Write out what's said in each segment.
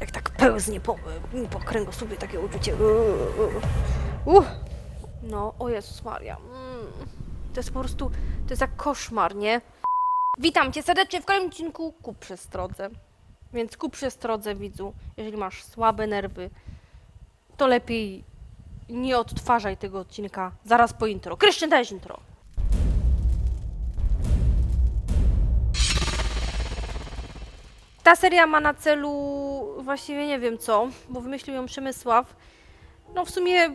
Jak tak pełznie po, po kręgosłupie takie uczucie. Uh. No, o Jezus Maria. Mm. To jest po prostu, to jest jak koszmar, nie? Witam Cię serdecznie w kolejnym odcinku ku przestrodze. Więc ku przestrodze, widzu, jeżeli masz słabe nerwy, to lepiej nie odtwarzaj tego odcinka zaraz po intro. Krystian, dajesz intro. Ta seria ma na celu właściwie nie wiem co, bo wymyślił ją Przemysław. No w sumie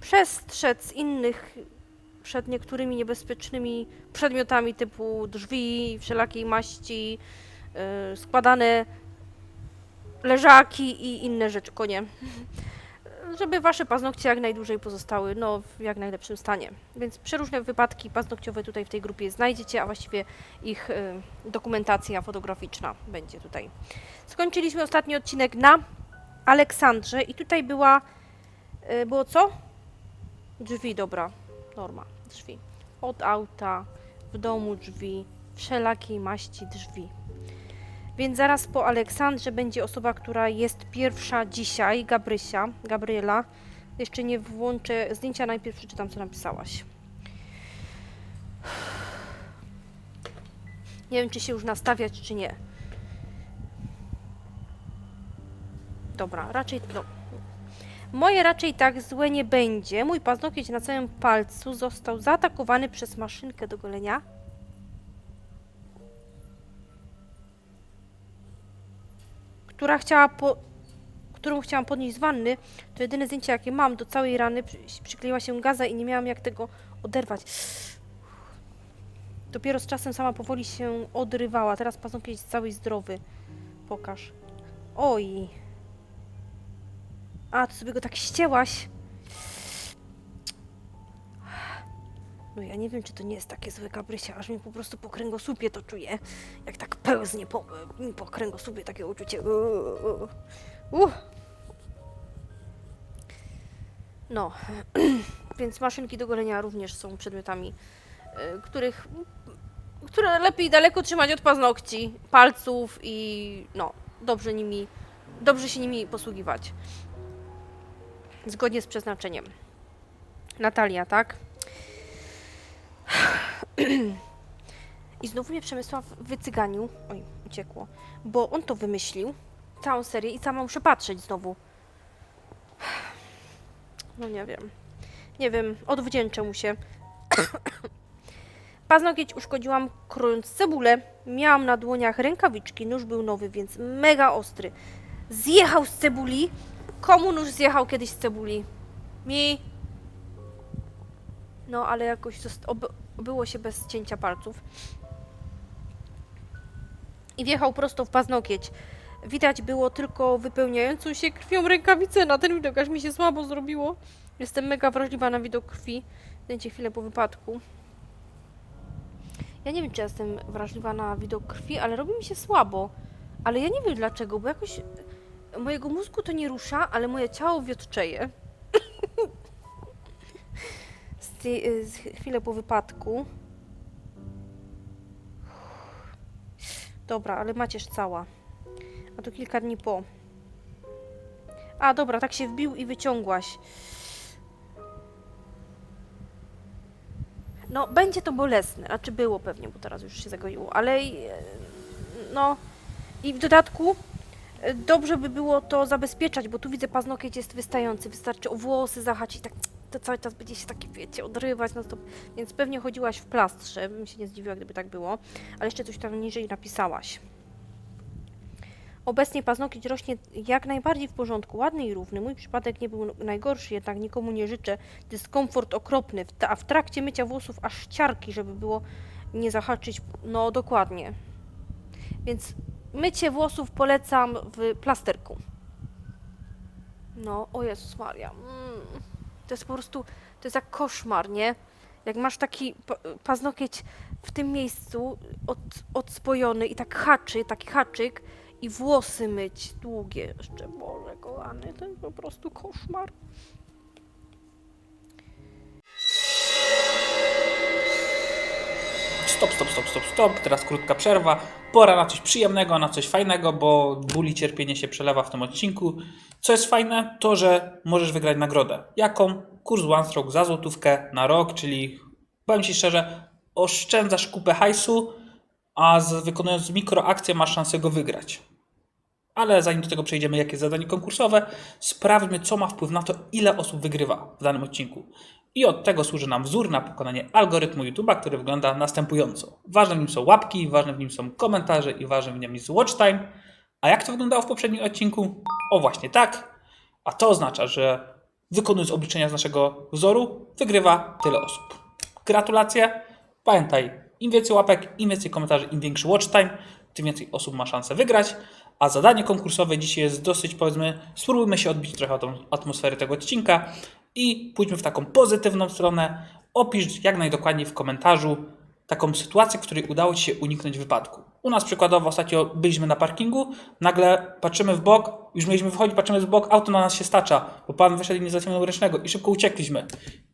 przestrzec innych przed niektórymi niebezpiecznymi przedmiotami typu drzwi, wszelakiej maści, yy, składane leżaki i inne rzeczy, konie. Żeby wasze paznokcie jak najdłużej pozostały no, w jak najlepszym stanie. Więc przeróżne wypadki paznokciowe tutaj w tej grupie znajdziecie, a właściwie ich y, dokumentacja fotograficzna będzie tutaj. Skończyliśmy ostatni odcinek na Aleksandrze i tutaj była, y, było co? Drzwi, dobra, norma, drzwi. Od auta, w domu drzwi, wszelakiej maści drzwi. Więc zaraz po Aleksandrze będzie osoba, która jest pierwsza dzisiaj, Gabrysia, Gabriela. Jeszcze nie włączę zdjęcia, najpierw przeczytam, co napisałaś. Nie wiem, czy się już nastawiać, czy nie. Dobra, raczej no. Moje raczej tak złe nie będzie. Mój paznokieć na całym palcu został zaatakowany przez maszynkę do golenia. Która chciała po, którą chciałam podnieść z wanny, to jedyne zdjęcie jakie mam do całej rany przy, przykleiła się gaza i nie miałam jak tego oderwać. Dopiero z czasem sama powoli się odrywała. Teraz paznokieć jest cały zdrowy. Pokaż. Oj. A, to sobie go tak ścięłaś. No ja nie wiem, czy to nie jest takie złe Gabrysia, aż mi po prostu po kręgosłupie to czuję. Jak tak pełznie po, po kręgosłupie takie uczucie. Uh, uh. No, więc maszynki do golenia również są przedmiotami, y, których, które lepiej daleko trzymać od paznokci, palców i no, dobrze nimi, dobrze się nimi posługiwać. Zgodnie z przeznaczeniem. Natalia, tak? I znowu mnie Przemysław wycyganił. Oj, uciekło. Bo on to wymyślił. Całą serię i sama muszę patrzeć znowu. No nie wiem. Nie wiem, odwdzięczę mu się. Paznokieć uszkodziłam krojąc cebulę. Miałam na dłoniach rękawiczki, nóż był nowy, więc mega ostry. Zjechał z cebuli. Komu nóż zjechał kiedyś z cebuli? Mi. No, ale jakoś obyło się bez cięcia palców. I wjechał prosto w paznokieć. Widać było tylko wypełniającą się krwią rękawicę na ten widok, aż mi się słabo zrobiło. Jestem mega wrażliwa na widok krwi. Dajcie chwilę po wypadku. Ja nie wiem, czy ja jestem wrażliwa na widok krwi, ale robi mi się słabo. Ale ja nie wiem dlaczego, bo jakoś mojego mózgu to nie rusza, ale moje ciało wiotczeje. z, tej- z chwilę po wypadku. Dobra, ale macierz cała. A to kilka dni po. A, dobra, tak się wbił i wyciągłaś. No, będzie to bolesne. Znaczy było pewnie, bo teraz już się zagoiło, ale e, no i w dodatku e, dobrze by było to zabezpieczać, bo tu widzę paznokieć jest wystający. Wystarczy o włosy zahaczyć, tak to cały czas będzie się takie, wiecie, odrywać, no to, więc pewnie chodziłaś w plastrze, bym się nie zdziwiła, gdyby tak było, ale jeszcze coś tam niżej napisałaś. Obecnie paznokieć rośnie jak najbardziej w porządku, ładny i równy. Mój przypadek nie był najgorszy, jednak nikomu nie życzę. Dyskomfort okropny, a w trakcie mycia włosów aż ciarki, żeby było nie zahaczyć. No dokładnie. Więc mycie włosów polecam w plasterku. No, o Jezus Maria. To jest po prostu, to jest jak koszmar, nie? Jak masz taki pa- paznokieć w tym miejscu od, odspojony i tak haczy, taki haczyk i włosy myć długie jeszcze, Boże kochany, to jest po prostu koszmar. Stop, stop, stop, stop, stop, teraz krótka przerwa, pora na coś przyjemnego, na coś fajnego, bo ból i cierpienie się przelewa w tym odcinku. Co jest fajne, to że możesz wygrać nagrodę. Jaką? Kurs One Stroke za złotówkę na rok, czyli powiem Ci szczerze, oszczędzasz kupę hajsu, a z, wykonując mikroakcję masz szansę go wygrać. Ale zanim do tego przejdziemy, jakie jest zadanie konkursowe, sprawdźmy, co ma wpływ na to, ile osób wygrywa w danym odcinku. I od tego służy nam wzór na pokonanie algorytmu YouTube'a, który wygląda następująco. Ważne w nim są łapki, ważne w nim są komentarze i ważne w nim jest watch time. A jak to wyglądało w poprzednim odcinku? O właśnie tak. A to oznacza, że wykonując obliczenia z naszego wzoru, wygrywa tyle osób. Gratulacje. Pamiętaj, im więcej łapek, im więcej komentarzy, im większy watch time, tym więcej osób ma szansę wygrać. A zadanie konkursowe dzisiaj jest dosyć, powiedzmy, spróbujmy się odbić trochę od atmosfery tego odcinka i pójdźmy w taką pozytywną stronę. Opisz jak najdokładniej w komentarzu taką sytuację, w której udało Ci się uniknąć wypadku. U nas przykładowo ostatnio byliśmy na parkingu, nagle patrzymy w bok, już mieliśmy wychodzić, patrzymy w bok, auto na nas się stacza, bo pan wyszedł i nie zaciągnął ręcznego i szybko uciekliśmy.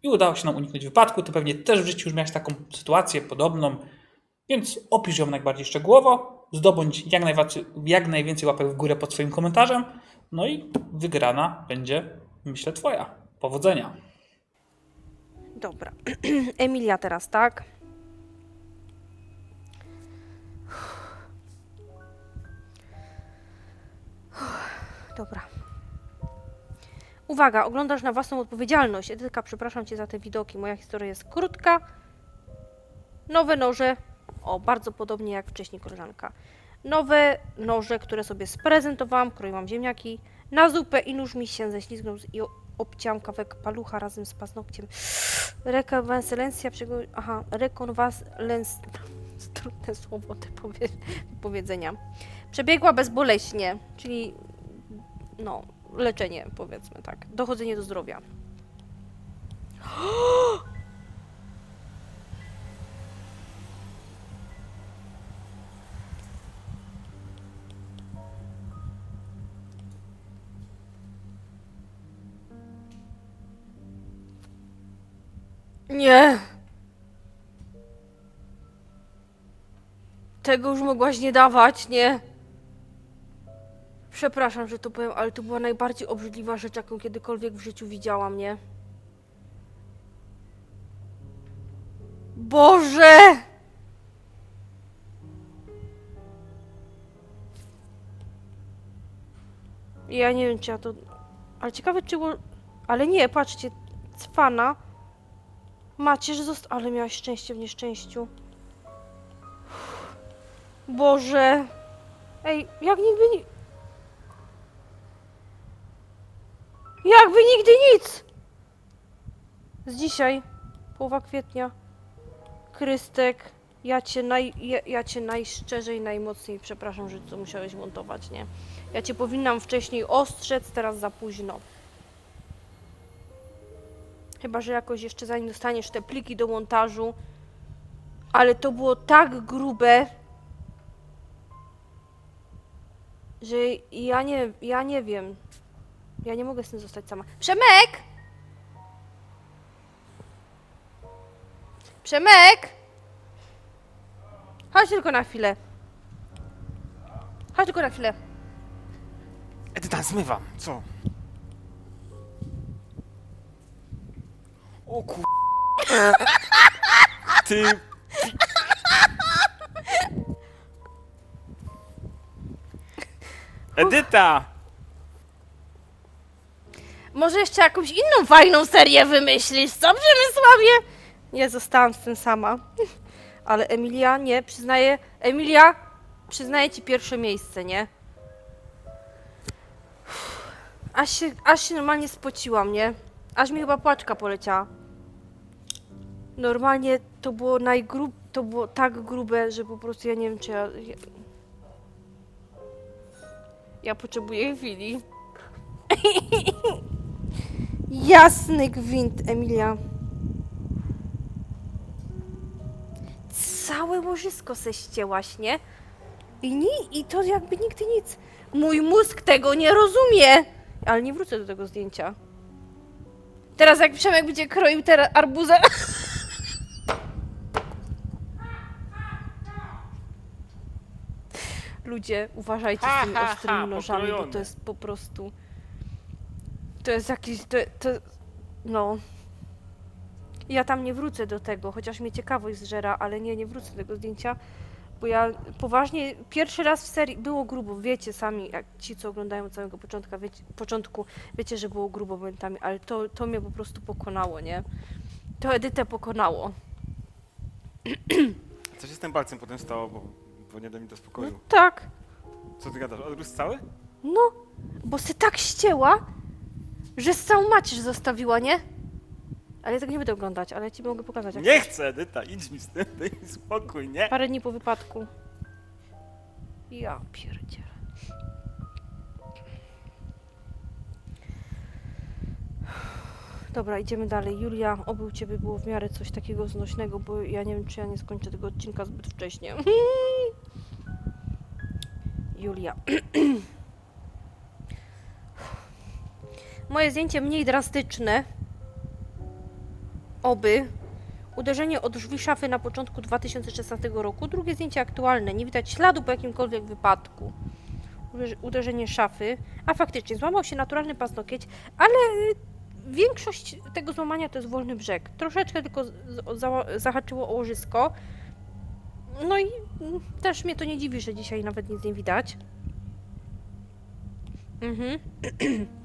I udało się nam uniknąć wypadku. Ty pewnie też w życiu już miałeś taką sytuację podobną, więc opisz ją najbardziej szczegółowo, zdobądź jak jak najwięcej łapek w górę pod swoim komentarzem, no i wygrana będzie, myślę, Twoja. Powodzenia. Dobra. Emilia teraz, tak? Dobra. Uwaga, oglądasz na własną odpowiedzialność. Edytka, przepraszam cię za te widoki. Moja historia jest krótka. Nowe noże. O, bardzo podobnie jak wcześniej koleżanka. Nowe noże, które sobie sprezentowałam, kroiłam ziemniaki. Na zupę i nóż mi się ześlizgnął i o- obciąłem kawałek palucha razem z paznokciem. Rekonwalencja przego... Aha, rekonwalens... Trudne słowo te powie... powiedzenia. Przebiegła bezboleśnie, czyli no, leczenie powiedzmy tak. Dochodzenie do zdrowia. Nie. Tego już mogłaś nie dawać, nie? Przepraszam, że to powiem, ale to była najbardziej obrzydliwa rzecz, jaką kiedykolwiek w życiu widziałam, nie? Boże! Ja nie wiem, czy ja to... Ale ciekawe, czy... Ale nie, patrzcie, cwana. Macie, że zost... Ale miałaś szczęście w nieszczęściu. Boże. Ej, jak nigdy ni... Jakby nigdy nic! Z dzisiaj, połowa kwietnia. Krystek, ja cię, naj, ja, ja cię najszczerzej, najmocniej przepraszam, że to musiałeś montować, nie? Ja cię powinnam wcześniej ostrzec, teraz za późno. Chyba, że jakoś jeszcze zanim dostaniesz te pliki do montażu. Ale to było tak grube, że ja nie, ja nie wiem. Ja nie mogę z tym zostać sama. Przemek! Przemek! Chodź tylko na chwilę. Chodź tylko na chwilę. Edyta, zmywam, co? O kur... Ty... Edyta! Może jeszcze jakąś inną fajną serię wymyślisz, co Przemysławie? Nie, zostałam z tym sama. Ale Emilia, nie, przyznaję... Emilia, przyznaję ci pierwsze miejsce, nie? Aż się, aż się normalnie spociłam, nie? Aż mi chyba płaczka poleciała. Normalnie to było najgrub... To było tak grube, że po prostu ja nie wiem, czy ja... Ja, ja potrzebuję chwili. Jasny gwint, Emilia. Całe łożysko se ścięłaś, nie? I, ni, I to jakby nigdy nic. Mój mózg tego nie rozumie. Ale nie wrócę do tego zdjęcia. Teraz jak Przemek będzie kroił teraz arbuza... Ludzie, uważajcie Ha, z tymi ha, ha, ostrymi nożami, bo pokrojone. to jest po prostu... To jest jakiś... To, to... No... Ja tam nie wrócę do tego, chociaż mnie ciekawość zżera, ale nie, nie wrócę do tego zdjęcia, bo ja poważnie, pierwszy raz w serii było grubo, wiecie sami, jak ci, co oglądają od samego początka, wiecie, początku, wiecie, że było grubo momentami, ale to, to mnie po prostu pokonało, nie? To Edytę pokonało. Co się z tym palcem potem stało, bo, bo nie da mi do No spokoju. tak, Co ty gadasz? Odrósł cały? no, bo se tak ścięła, że z całą macierz zostawiła, nie? Ale ja tego nie będę oglądać, ale ja ci mogę pokazać. Jak Nie chcę, Edyta, idź mi z tym, daj mi spokój, nie? Parę dni po wypadku. Ja pierdzielę. Dobra, idziemy dalej. Julia, oby u Ciebie było w miarę coś takiego znośnego, bo ja nie wiem, czy ja nie skończę tego odcinka zbyt wcześnie. Julia. Moje zdjęcie mniej drastyczne. Oby. Uderzenie o drzwi szafy na początku 2016 roku. Drugie zdjęcie aktualne. Nie widać śladu po jakimkolwiek wypadku. Uderzenie szafy. A faktycznie, złamał się naturalny paznokieć, ale y, większość tego złamania to jest wolny brzeg. Troszeczkę tylko zahaczyło o łożysko. No i też mnie to nie dziwi, że dzisiaj nawet nic nie widać. Mhm.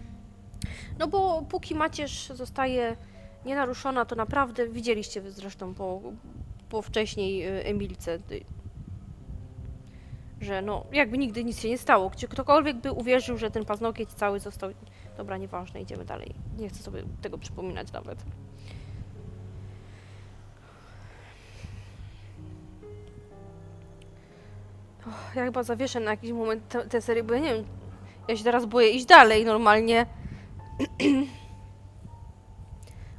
No bo póki macierz zostaje nienaruszona, to naprawdę widzieliście zresztą po, po wcześniej y, Emilce, że no jakby nigdy nic się nie stało. Gdzie ktokolwiek by uwierzył, że ten paznokieć cały został... Dobra, nieważne, idziemy dalej. Nie chcę sobie tego przypominać nawet. Och, ja chyba zawieszę na jakiś moment tę tę serię, bo ja nie wiem, ja się teraz boję iść dalej normalnie.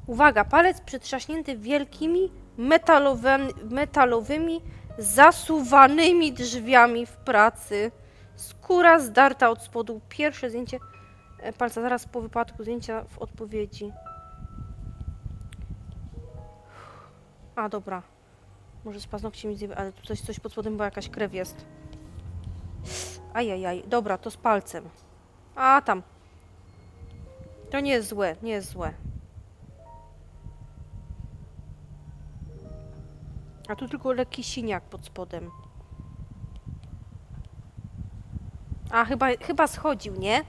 Uwaga, palec przetrzaśnięty wielkimi metalowymi, metalowymi, zasuwanymi drzwiami w pracy. Skóra zdarta od spodu. Pierwsze zdjęcie e, palca zaraz po wypadku, zdjęcia w odpowiedzi. A, dobra. Może z paznokciem nic nie... Ale tu coś, coś pod spodem, bo jakaś krew jest. Ajajaj. Dobra, to z palcem. A, tam. To nie jest złe, nie jest złe. A tu tylko lekki siniak pod spodem. A, chyba, chyba schodził, nie?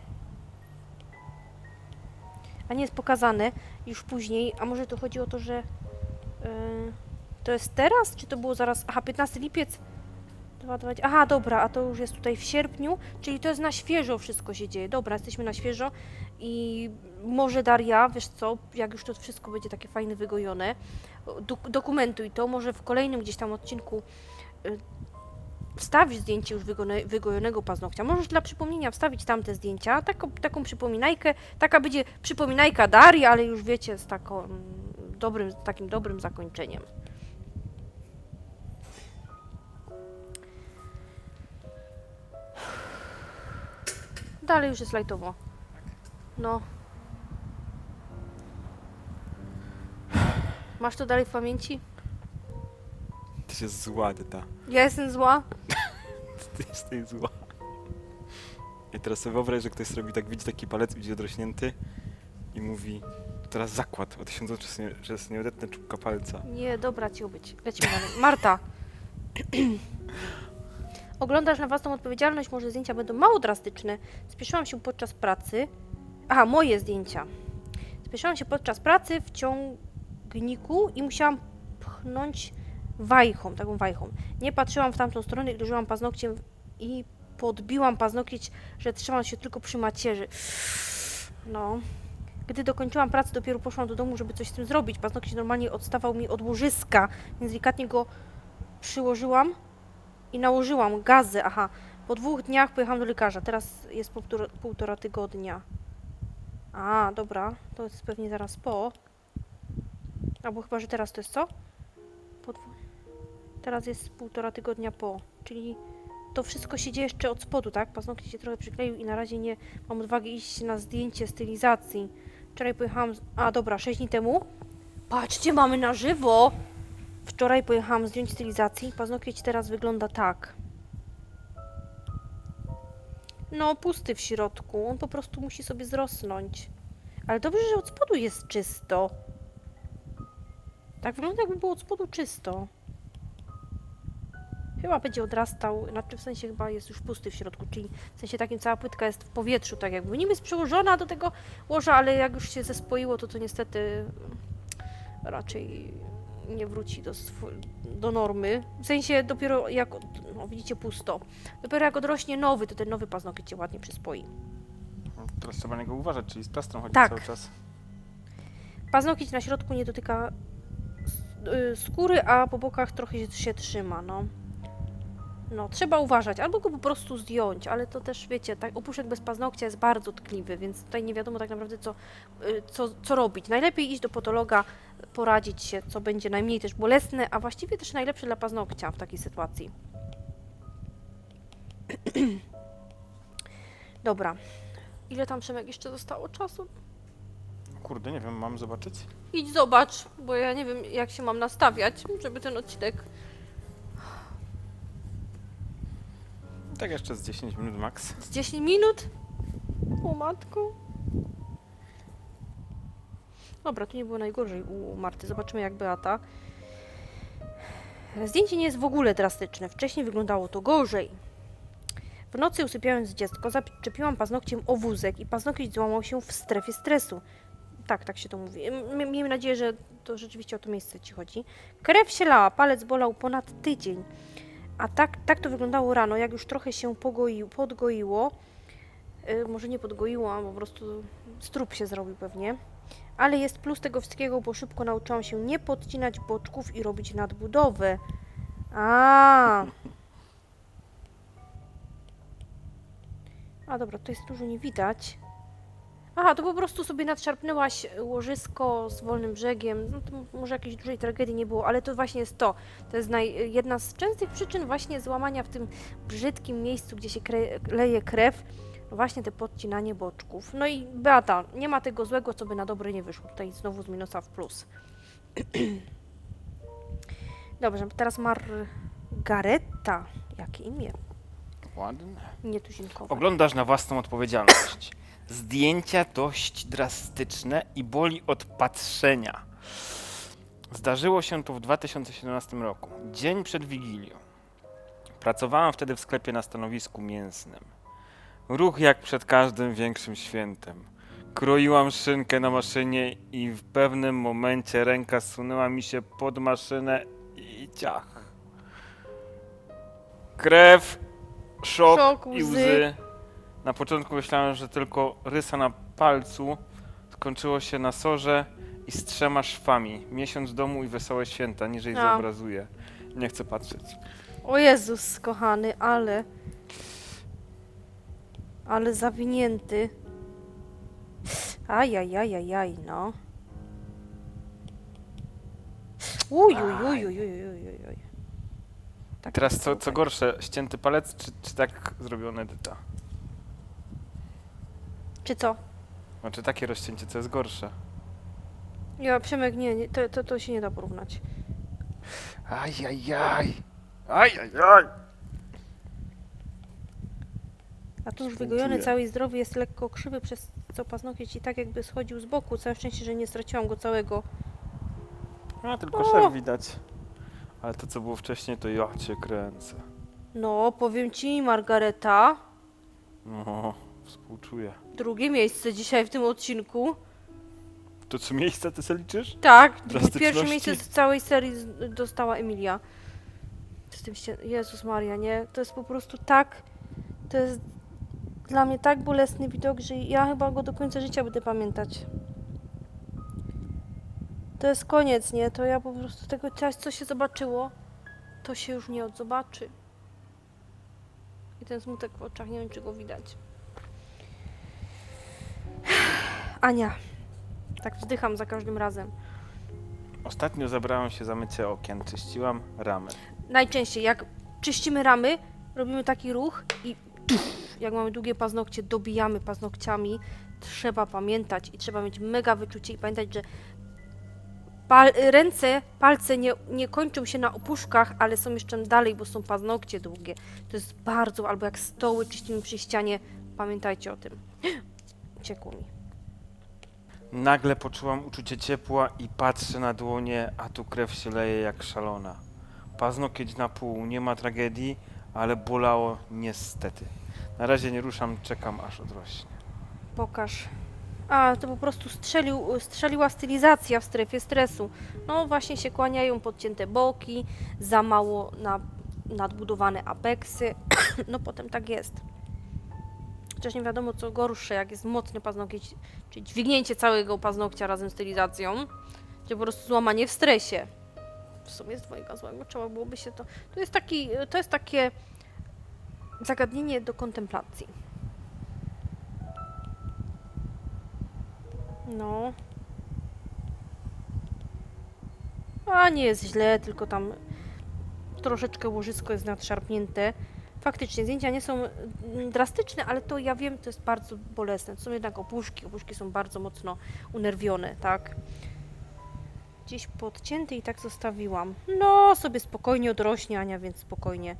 A nie jest pokazane już później. A może tu chodzi o to, że... Yy, to jest teraz? Czy to było zaraz... Aha, 15 lipiec? Dwa, dwa, aha, dobra, a to już jest tutaj w sierpniu, czyli to jest na świeżo wszystko się dzieje. Dobra, jesteśmy na świeżo i może Daria, wiesz co, jak już to wszystko będzie takie fajne, wygojone, dok- dokumentuj to, może w kolejnym gdzieś tam odcinku y, wstawisz zdjęcie już wygone, wygojonego paznokcia. Możesz dla przypomnienia wstawić tamte zdjęcia, taką, taką przypominajkę, taka będzie przypominajka Darii, ale już wiecie, z taką mm, dobrym, takim dobrym zakończeniem. Dalej już jest lajtowo. No. Masz to dalej w pamięci? Ty jest zła, Edyta. Ja jestem zła. Ty jesteś zła. I teraz sobie wyobraź, że ktoś robi tak, widzi taki palec, widzi odrośnięty i mówi teraz zakład, że jest nie- że jest nieodetnę czubka palca. Nie, dobra ci być. Lecimy dalej. Marta. Oglądasz na własną odpowiedzialność, może zdjęcia będą mało drastyczne. Spieszyłam się podczas pracy. Aha, moje zdjęcia. Spieszyłam się podczas pracy w ciągniku i musiałam pchnąć wajchą, taką wajchą. Nie patrzyłam w tamtą stronę, gdy użyłam paznokciem i podbiłam paznokieć, że trzymam się tylko przy macierzy. No. Gdy dokończyłam pracę, dopiero poszłam do domu, żeby coś z tym zrobić. Paznokieć normalnie odstawał mi od łożyska, więc delikatnie go przyłożyłam i nałożyłam gazy. Aha, po dwóch dniach pojechałam do lekarza. Teraz jest półtora, półtora tygodnia. A, dobra, to jest pewnie zaraz po. Albo chyba, że teraz to jest co? Po dwu... Teraz jest półtora tygodnia po, czyli to wszystko się dzieje jeszcze od spodu, tak? Paznokcie się trochę przykleił i na razie nie mam odwagi iść na zdjęcie stylizacji. Wczoraj pojechałam. Z... A dobra, 6 dni temu. Patrzcie, mamy na żywo! Wczoraj pojechałam zdjąć stylizacji. Paznokieć teraz wygląda tak. No, pusty w środku. On po prostu musi sobie zrosnąć. Ale dobrze, że od spodu jest czysto. Tak wygląda, jakby było od spodu czysto. Chyba będzie odrastał, znaczy w sensie chyba jest już pusty w środku, czyli w sensie takim cała płytka jest w powietrzu, tak jakby. Niby jest przyłożona do tego łoża, ale jak już się zespoiło, to to niestety raczej nie wróci do, do normy. W sensie dopiero jak, no widzicie, pusto. Dopiero jak odrośnie nowy, to ten nowy paznokieć się ładnie przyspoi. Teraz trzeba na niego uważać, czyli z plastrą chodzi Tak. cały czas. Paznokieć na środku nie dotyka y, skóry, a po bokach trochę się trzyma, no. No, trzeba uważać, albo go po prostu zdjąć, ale to też, wiecie, tak, opuszek bez paznokcia jest bardzo tkliwy, więc tutaj nie wiadomo tak naprawdę, co, y, co, co robić. Najlepiej iść do podologa, poradzić się, co będzie najmniej też bolesne, a właściwie też najlepsze dla paznokcia w takiej sytuacji. Dobra. Ile tam, Przemek, jeszcze zostało czasu? Kurde, nie wiem, mam zobaczyć? Idź zobacz, bo ja nie wiem jak się mam nastawiać, żeby ten odcinek. Tak jeszcze z 10 minut max. Z 10 minut? O matko. Dobra, tu nie było najgorzej u Marty. Zobaczymy jak Beata. Zdjęcie nie jest w ogóle drastyczne. Wcześniej wyglądało to gorzej. W nocy usypiając dziecko, zaczepiłam paznokciem o wózek i paznokieć złamał się w strefie stresu. Tak, tak się to mówi. Miejmy nadzieję, że to rzeczywiście o to miejsce ci chodzi. Krew się lała, palec bolał ponad tydzień. A tak, tak to wyglądało rano, jak już trochę się pogoił, podgoiło. Yy, może nie podgoiło, po prostu strup się zrobił pewnie. Ale jest plus tego wszystkiego, bo szybko nauczyłam się nie podcinać boczków i robić nadbudowę. A. A dobra, to jest dużo nie widać. Aha, to po prostu sobie nadszarpnęłaś łożysko z wolnym brzegiem. No to może jakiejś dużej tragedii nie było, ale to właśnie jest to. To jest naj, jedna z częstych przyczyn właśnie złamania w tym brzydkim miejscu, gdzie się kre, leje krew. Właśnie te podcinanie boczków. No i Beata, nie ma tego złego, co by na dobre nie wyszło. Tutaj znowu z minusa w plus. Dobrze, teraz Margareta. Jakie imię? Ładnie. Nietuzinkowe. Oglądasz na własną odpowiedzialność. Zdjęcia dość drastyczne i boli od patrzenia. Zdarzyło się to w 2017 roku, dzień przed Wigilią. Pracowałam wtedy w sklepie na stanowisku mięsnym. Ruch jak przed każdym większym świętem. Kroiłam szynkę na maszynie i w pewnym momencie ręka zsunęła mi się pod maszynę i ciach. Krew, szok, Szok, i łzy. łzy. Na początku myślałem, że tylko rysa na palcu. Skończyło się na sorze i z trzema szwami. Miesiąc domu i wesołe święta. Niżej A. zobrazuję. Nie chcę patrzeć. O Jezus, kochany, ale. Ale zawinięty. Ajajajajaj, no. Uj, uj, uj, uj, uj, uj, uj, uj. Tak, Teraz co, co gorsze, ścięty palec czy, czy tak zrobione edyta? Czy co? Znaczy takie rozcięcie, co jest gorsze? Ja, Przemek, nie, nie to, to, to się nie da porównać. Ajajaj! Ajajaj! A tu już wygojony, cały i zdrowy, jest lekko krzywy, przez co paznokieć i tak jakby schodził z boku. Całe szczęście, że nie straciłam go całego. A tylko O! szef widać. Ale to co było wcześniej, to ja cię kręcę. No, powiem ci, Margareta, No, współczuję. drugie miejsce dzisiaj w tym odcinku. To co miejsca ty se liczysz? Tak, Drastyczności? pierwsze miejsce z całej serii z- dostała Emilia. Z tym się... Jezus Maria, nie? To jest po prostu tak... To jest dla mnie tak bolesny widok, że ja chyba go do końca życia będę pamiętać. To jest koniec, nie? To ja po prostu tego czasu, co się zobaczyło, to się już nie odzobaczy. I ten smutek w oczach, nie wiem, czy go widać. Ania. Tak wzdycham za każdym razem. Ostatnio zabrałem się za mycie okien, czyściłam ramy. Najczęściej, jak czyścimy ramy, robimy taki ruch i jak mamy długie paznokcie, dobijamy paznokciami. Trzeba pamiętać i trzeba mieć mega wyczucie i pamiętać, że Pal ręce, palce nie, nie kończą się na opuszkach, ale są jeszcze dalej, bo są paznokcie długie. To jest bardzo, albo jak stoły czyścimy przy ścianie. Pamiętajcie o tym. Uciekło mi. Nagle poczułam uczucie ciepła i patrzę na dłonie, a tu krew się leje jak szalona. Paznokieć na pół, nie ma tragedii, ale bolało niestety. Na razie nie ruszam, czekam aż odrośnie. Pokaż. A, to po prostu strzelił, strzeliła stylizacja w strefie stresu. No właśnie się kłaniają podcięte boki, za mało na, nadbudowane apeksy. no potem tak jest. Chociaż nie wiadomo co gorsze, jak jest mocny paznokieć, czyli dźwignięcie całego paznokcia razem z stylizacją, czy po prostu złamanie w stresie. W sumie jest dwojga złego, trzeba byłoby się to... To jest, taki, to jest takie zagadnienie do kontemplacji. No. A nie jest źle, tylko tam troszeczkę łożysko jest nadszarpnięte. Faktycznie zdjęcia nie są mm, drastyczne, ale to ja wiem, to jest bardzo bolesne. To są jednak opuszki. Opuszki są bardzo mocno unerwione, tak? Gdzieś podcięty i tak zostawiłam. No, sobie spokojnie odrośnie Ania, więc spokojnie.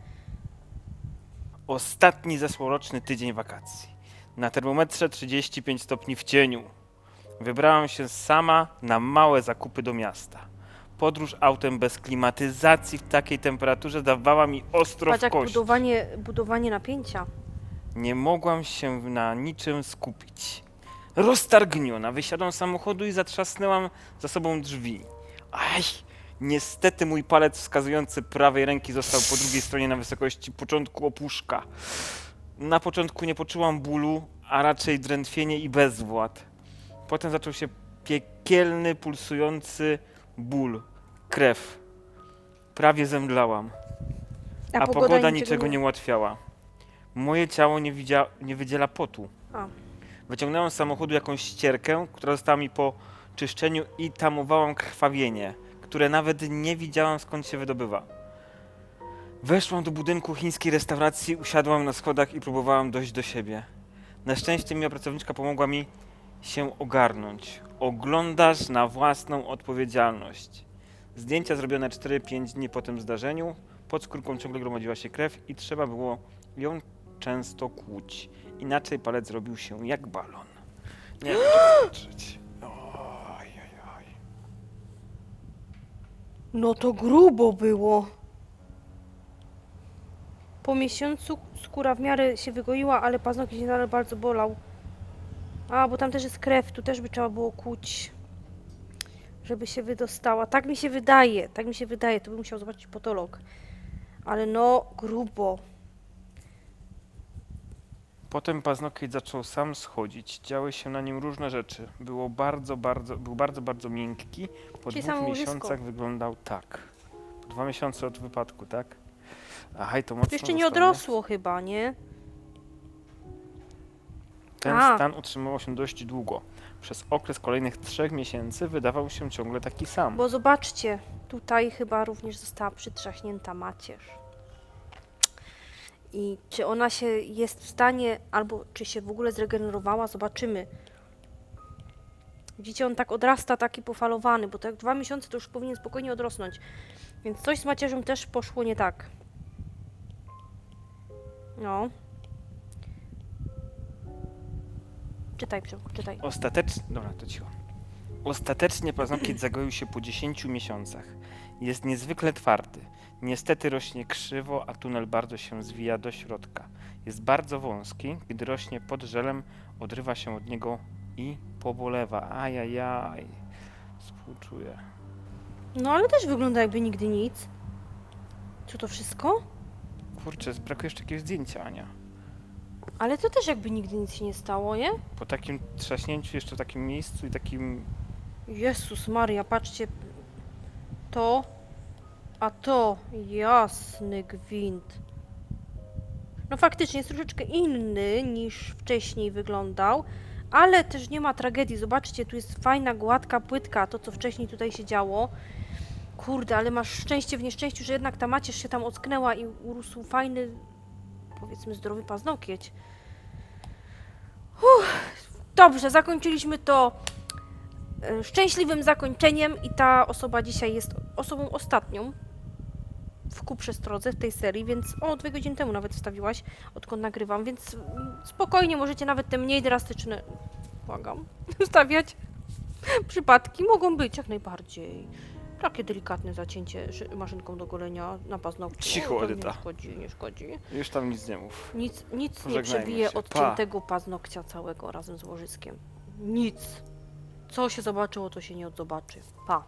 Ostatni zeszłoroczny tydzień wakacji. Na termometrze 35 stopni w cieniu. Wybrałam się sama na małe zakupy do miasta. Podróż autem bez klimatyzacji w takiej temperaturze dawała mi ostro Patrz w jak kość. budowanie, budowanie napięcia. Nie mogłam się na niczym skupić. Roztargniona wysiadłam z samochodu i zatrzasnęłam za sobą drzwi. Aj! Niestety mój palec wskazujący prawej ręki został po drugiej stronie na wysokości początku opuszka. Na początku nie poczułam bólu, a raczej drętwienie i bezwład. Potem zaczął się piekielny, pulsujący ból. Krew. Prawie zemdlałam a, pogoda, niczego nie ułatwiała. Moje ciało nie, widzia, nie wydziela potu. A. Wyciągnąłem z samochodu jakąś ścierkę, która została mi po czyszczeniu i tamowałam krwawienie, które nawet nie widziałam skąd się wydobywa. Weszłam do budynku chińskiej restauracji, usiadłam na schodach i próbowałam dojść do siebie. Na szczęście miła pracowniczka pomogła mi się ogarnąć. Oglądasz na własną odpowiedzialność. Zdjęcia zrobione 4-5 dni po tym zdarzeniu. Pod skórką ciągle gromadziła się krew i trzeba było ją często kłuć. Inaczej palec zrobił się jak balon. Nie wiem, czy patrzeć. Oj, oj, oj. No to grubo było. Po miesiącu skóra w miarę się wygoiła, ale paznokieć nadal bardzo bolał. A, bo tam też jest krew, tu też by trzeba było kłuć, żeby się wydostała. Tak mi się wydaje, tak mi się wydaje, to by musiał zobaczyć patolog. Ale no, grubo. Potem paznokieć zaczął sam schodzić. Działy się na nim różne rzeczy. Było bardzo, bardzo, był bardzo, bardzo miękki. Po Czyli dwóch samo łożysko. miesiącach wyglądał tak. Po dwa miesiące od wypadku, tak? Aha, i to mocno To jeszcze nie odrosło chyba, nie? Ten A. stan utrzymywał się dość długo. Przez okres kolejnych trzech miesięcy wydawał się ciągle taki sam. Bo zobaczcie, tutaj chyba również została przytrzaśnięta macierz. I czy ona się jest w stanie, albo czy się w ogóle zregenerowała, zobaczymy. Widzicie, on tak odrasta, taki pofalowany, bo tak dwa miesiące to już powinien spokojnie odrosnąć. Więc coś z macierzą też poszło nie tak. No. Czytaj, Przemku, czytaj. Ostatecznie. Dobra, to cicho. Ostatecznie paznokieć zagoił się po 10 miesiącach. Jest niezwykle twardy. Niestety rośnie krzywo, a tunel bardzo się zwija do środka. Jest bardzo wąski. Gdy rośnie pod żelem, odrywa się od niego i pobolewa. Ajajaj. Współczuję. No ale też wygląda jakby nigdy nic. Co to wszystko? Kurczę, brakuje jeszcze jakiegoś zdjęcia, Ania. Ale to też jakby nigdy nic się nie stało, nie? Po takim trzaśnięciu jeszcze w takim miejscu i takim... Jezus Maria, patrzcie. To, a to, jasny gwint. No faktycznie jest troszeczkę inny niż wcześniej wyglądał, ale też nie ma tragedii. Zobaczcie, tu jest fajna, gładka płytka, to co wcześniej tutaj się działo. Kurde, ale masz szczęście w nieszczęściu, że jednak ta macierz się tam ocknęła i urósł fajny, powiedzmy zdrowy paznokieć. Uff, dobrze, zakończyliśmy to e, szczęśliwym zakończeniem i ta osoba dzisiaj jest osobą ostatnią w ku przestrodze w tej serii, więc o, dwie godziny temu nawet wstawiłaś, odkąd nagrywam, więc spokojnie możecie nawet te mniej drastyczne, błagam, wstawiać. Przypadki mogą być jak najbardziej. Takie delikatne zacięcie szy- maszynką do golenia na paznokciu. Cicho, O, to Edyta. Nie szkodzi, nie szkodzi. Już tam nic nie mów. Nic, nic nie Pożegnajmy przebije się. odciętego paznokcia całego razem z łożyskiem. Nic. Co się zobaczyło, to się nie odzobaczy. Pa.